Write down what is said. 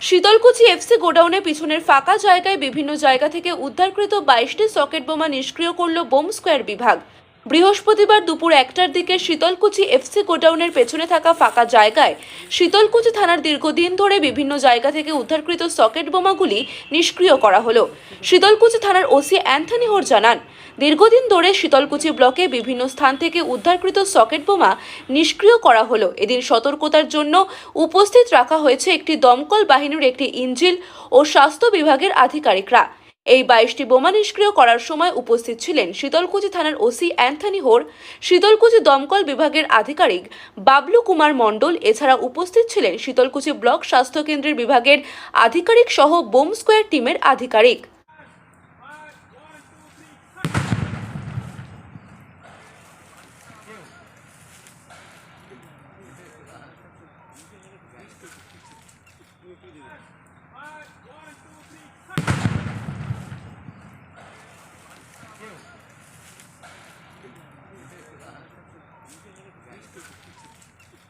Sitalkuchi FC গোডাউনের পিছনের ফাঁকা জায়গায় বিভিন্ন জায়গা থেকে উদ্ধারকৃত বাইশটি সকেট বোমা নিষ্ক্রিয় করল বোম স্কোয়ার বিভাগ। বৃহস্পতিবার দুপুর একটার দিকে শীতলকুচি এফসি গোডাউনের পেছনে থাকা ফাঁকা জায়গায় শীতলকুচি থানার দীর্ঘদিন ধরে বিভিন্ন জায়গা থেকে উদ্ধারকৃত সকেট বোমাগুলি নিষ্ক্রিয় করা হলো। শীতলকুচি থানার ওসি অ্যান্থনি হোর জানান, দীর্ঘদিন ধরে শীতলকুচি ব্লকে বিভিন্ন স্থান থেকে উদ্ধারকৃত সকেট বোমা নিষ্ক্রিয় করা হলো। এদিন সতর্কতার জন্য উপস্থিত রাখা হয়েছে একটি দমকল বাহিনীর একটি ইঞ্জিল ও স্বাস্থ্য বিভাগের আধিকারিকরা। এই বাইশটি বোমা নিষ্ক্রিয় করার সময় উপস্থিত ছিলেন শীতলকুচি থানার ওসি অ্যান্থনি হোর, শীতলকুচি দমকল বিভাগের আধিকারিক বাবলু কুমার মণ্ডল, এছাড়া উপস্থিত ছিলেন শীতলকুচি ব্লক স্বাস্থ্য কেন্দ্রের বিভাগের আধিকারিক সহ বোম স্কোয়ার টিমের আধিকারিক।